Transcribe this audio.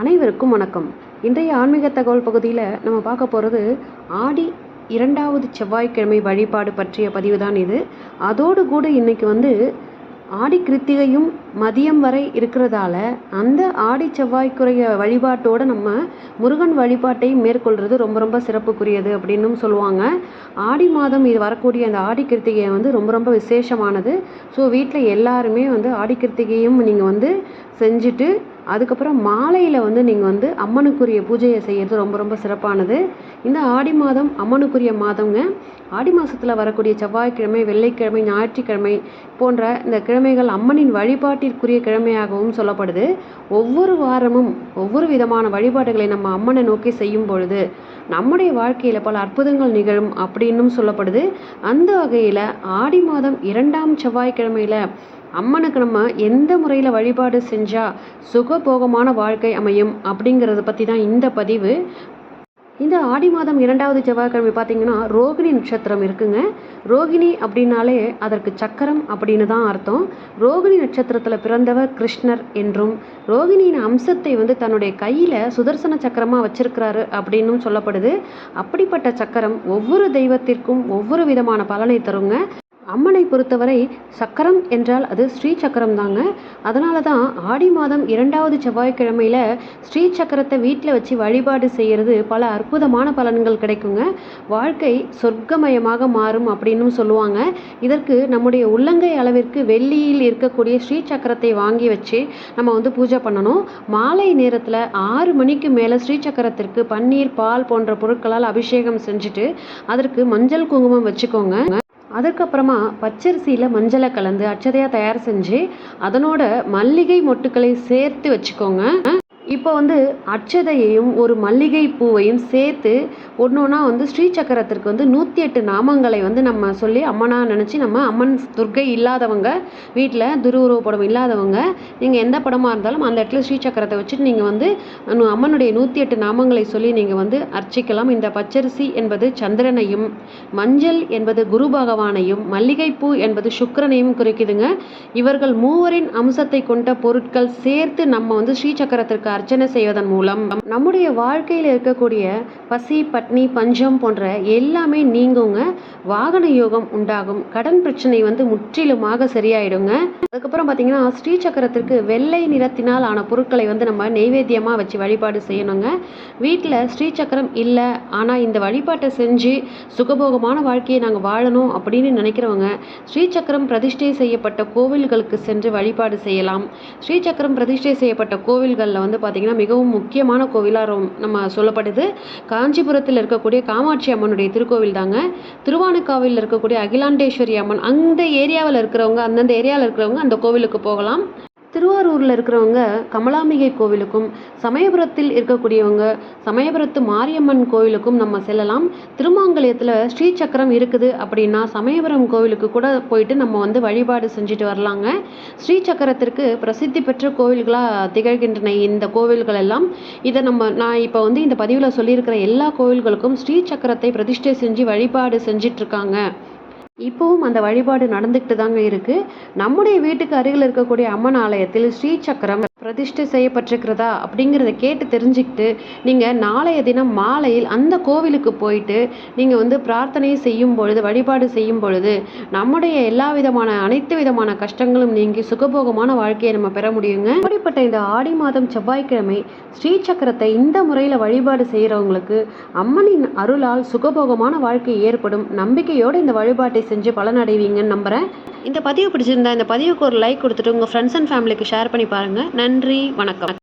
அனைவருக்கும் வணக்கம். இன்றைய ஆன்மீக தகவல் பகுதியில் நம்ம பார்க்க போகிறது ஆடி இரண்டாவது செவ்வாய்க்கிழமை வழிபாடு பற்றிய பதிவு தான் இது. அதோடு கூட இன்றைக்கி வந்து ஆடி கிருத்திகையும் மதியம் வரை இருக்கிறதால அந்த ஆடி செவ்வாய்க்குரிய வழிபாட்டோடு நம்ம முருகன் வழிபாட்டை மேற்கொள்கிறது ரொம்ப ரொம்ப சிறப்புக்குரியது அப்படின்னும் சொல்லுவாங்க. ஆடி மாதம் இது வரக்கூடிய அந்த ஆடி கிருத்திகை வந்து ரொம்ப ரொம்ப விசேஷமானது. ஸோ வீட்டில் எல்லாருமே வந்து ஆடி கிருத்திகையும் நீங்கள் வந்து செஞ்சுட்டு அதுக்கப்புறம் மாலையில் வந்து நீங்கள் வந்து அம்மனுக்குரிய பூஜையை செய்கிறது ரொம்ப ரொம்ப சிறப்பானது. இந்த ஆடி மாதம் அம்மனுக்குரிய மாதங்க ஆடி மாதத்தில் வரக்கூடிய செவ்வாய்க்கிழமை வெள்ளிக்கிழமை ஞாயிற்றுக்கிழமை போன்ற இந்த கிழமைகள் அம்மனின் வழிபாட்டிற்குரிய கிழமையாகவும் சொல்லப்படுது. ஒவ்வொரு வாரமும் ஒவ்வொரு விதமான வழிபாடுகளை நம்ம அம்மனை நோக்கி செய்யும் பொழுது நம்முடைய வாழ்க்கையில் பல அற்புதங்கள் நிகழும் அப்படின்னும் சொல்லப்படுது அந்த வகையில் ஆடி மாதம் இரண்டாம் செவ்வாய்க்கிழமையில் அம்மனுக்கு நம்ம எந்த முறையில் வழிபாடு செஞ்சால் சுகபோகமான வாழ்க்கை அமையும் அப்படிங்கிறத பற்றி தான் இந்த பதிவு. இந்த ஆடி மாதம் இரண்டாவது செவ்வாய்க்கிழமை பார்த்தீங்கன்னா ரோகிணி நட்சத்திரம் இருக்குங்க. ரோகிணி அப்படின்னாலே அதற்கு சக்கரம் அப்படின்னு தான் அர்த்தம். ரோகிணி நட்சத்திரத்தில் பிறந்தவர் கிருஷ்ணர் என்றும் ரோகிணியின் அம்சத்தை வந்து தன்னுடைய கையில் சுதர்சன சக்கரமாக வச்சிருக்கிறாரு அப்படின்னும் சொல்லப்படுது. அப்படிப்பட்ட சக்கரம் ஒவ்வொரு தெய்வத்திற்கும் ஒவ்வொரு விதமான பலனை தருங்க. அம்மனை பொறுத்தவரை சக்கரம் என்றால் அது ஸ்ரீ சக்கரம் தாங்க அதனால தான் ஆடி மாதம் இரண்டாவது செவ்வாய்க்கிழமையில் ஸ்ரீ சக்கரத்தை வீட்டில் வச்சு வழிபாடு செய்கிறது பல அற்புதமான பலன்கள் கிடைக்குங்க. வாழ்க்கை சொர்க்கமயமாக மாறும் அப்படின்னு சொல்லுவாங்க. இதற்கு நம்முடைய உள்ளங்கை அளவிற்கு வெள்ளியில் இருக்கக்கூடிய ஸ்ரீ சக்கரத்தை வாங்கி வச்சு நம்ம வந்து பூஜை பண்ணணும். மாலை நேரத்தில் ஆறு மணிக்கு மேலே ஸ்ரீ சக்கரத்திற்கு பன்னீர் பால் போன்ற பொருட்களால் அபிஷேகம் செஞ்சுட்டு அதற்கு மஞ்சள் குங்குமம் வச்சுக்கோங்க. அதுக்கப்புறமா பச்சரிசியில் மஞ்சளை கலந்து அச்சதையாக தயார் செஞ்சு அதனோட மல்லிகை மொட்டுக்களை சேர்த்து வச்சுக்கோங்க. இப்போ வந்து அட்சதையையும் ஒரு மல்லிகை பூவையும் சேர்த்து ஒன்று ஒன்றா வந்து ஸ்ரீ சக்கரத்திற்கு வந்து நூற்றி எட்டு நாமங்களை வந்து நம்ம சொல்லி அம்மனாக நினச்சி நம்ம அம்மன் துர்க்கை இல்லாதவங்க வீட்டில் துருவுருவ படம் இல்லாதவங்க நீங்கள் எந்த படமாக இருந்தாலும் அந்த இடத்துல ஸ்ரீ சக்கரத்தை வச்சுட்டு நீங்கள் வந்து அம்மனுடைய நூற்றி எட்டு நாமங்களை சொல்லி நீங்கள் வந்து அர்ச்சிக்கலாம். இந்த பச்சரிசி என்பது சந்திரனையும் மஞ்சள் என்பது குரு பகவானையும் மல்லிகைப்பூ என்பது சுக்கரனையும் குறிக்குதுங்க. இவர்கள் மூவரின் அம்சத்தை கொண்ட பொருட்கள் சேர்த்து நம்ம வந்து ஸ்ரீ சக்கரத்திற்கு அர்ச்சனை செய்வதன் மூலம் நம்முடைய வாழ்க்கையில் இருக்கக்கூடிய பசி பட்னி பஞ்சம் போன்ற எல்லாமே நீங்குங்க. வாகன யோகம் உண்டாகும். கடன் பிரச்சனை வந்து முற்றிலுமாக சரியாயிடுங்க. அதுக்கப்புறம் பார்த்தீங்கன்னா ஸ்ரீ சக்கரத்திற்கு வெள்ளை நிறத்தினால் ஆன பொருட்களை வந்து நம்ம நெய்வேத்தியமாக வச்சு வழிபாடு செய்யணுங்க. வீட்டில் ஸ்ரீ சக்கரம் இல்லை. ஆனால் இந்த வழிபாட்டை செஞ்சு சுகபோகமான வாழ்க்கையை நாங்கள் வாழணும் அப்படின்னு நினைக்கிறவங்க ஸ்ரீ சக்கரம் பிரதிஷ்டை செய்யப்பட்ட கோவில்களுக்கு சென்று வழிபாடு செய்யலாம். ஸ்ரீ சக்கரம் பிரதிஷ்டை செய்யப்பட்ட கோவில்களில் வந்து பார்த்திங்கன்னா மிகவும் முக்கியமான கோவிலாக நம்ம சொல்லப்படுது. காஞ்சிபுரத்தில் இருக்கக்கூடிய காமாட்சி அம்மனுடைய திருக்கோவில் தாங்க. திருவானுக்காவில் இருக்கக்கூடிய அகிலாண்டேஸ்வரி அம்மன் அந்த ஏரியாவில் இருக்கிறவங்க அந்தந்த ஏரியாவில் இருக்கிறவங்க அந்த கோவிலுக்கு போகலாம். திருவாரூரில் இருக்கிறவங்க கமலாம்பிகை கோவிலுக்கும் சமயபுரத்தில் இருக்கக்கூடியவங்க சமயபுரத்து மாரியம்மன் கோவிலுக்கும் நம்ம செல்லலாம். திருமாங்கல்யத்தில் ஸ்ரீ சக்கரம் இருக்குது அப்படின்னா சமயபுரம் கோவிலுக்கு கூட போயிட்டு நம்ம வந்து வழிபாடு செஞ்சுட்டு வரலாங்க. ஸ்ரீ சக்கரத்திற்கு பிரசித்தி பெற்ற கோவில்களாக திகழ்கின்றன இந்த கோவில்கள் எல்லாம். இதை நம்ம நான் இப்போ வந்து இந்த பதிவில் சொல்லியிருக்கிற எல்லா கோவில்களுக்கும் ஸ்ரீ சக்கரத்தை பிரதிஷ்டை செஞ்சு வழிபாடு செஞ்சிட்ருக்காங்க இப்போவும் அந்த வழிபாடு நடந்துக்கிட்டு தாங்க இருக்குது நம்முடைய வீட்டுக்கு அருகில் இருக்கக்கூடிய அம்மன் ஆலயத்தில் ஸ்ரீ சக்கரம் பிரதிஷ்டை செய்யப்பட்டிருக்கிறதா அப்படிங்கிறத கேட்டு தெரிஞ்சுக்கிட்டு நீங்கள் நாளைய தினம் மாலையில் அந்த கோவிலுக்கு போயிட்டு நீங்கள் வந்து பிரார்த்தனை செய்யும் பொழுது வழிபாடு செய்யும் பொழுது நம்முடைய எல்லா விதமான அனைத்து விதமான கஷ்டங்களும் நீங்கி சுகபோகமான வாழ்க்கையை நம்ம பெற முடியுங்க. அப்படிப்பட்ட இந்த ஆடி மாதம் செவ்வாய்க்கிழமை ஸ்ரீ சக்கரத்தை இந்த முறையில் வழிபாடு செய்கிறவங்களுக்கு அம்மனின் அருளால் சுகபோகமான வாழ்க்கை ஏற்படும். நம்பிக்கையோடு இந்த வழிபாட்டை செஞ்சு பலனடைவீங்கன்னு நம்புகிறேன் இந்த பதிவு பிடிச்சிருந்தா இந்த பதிவுக்கு ஒரு லைக் கொடுத்துட்டு உங்கள் ஃப்ரெண்ட்ஸ் அண்ட் ஃபேமிலிக்கு ஷேர் பண்ணி பாருங்கள் நன்றி வணக்கம்.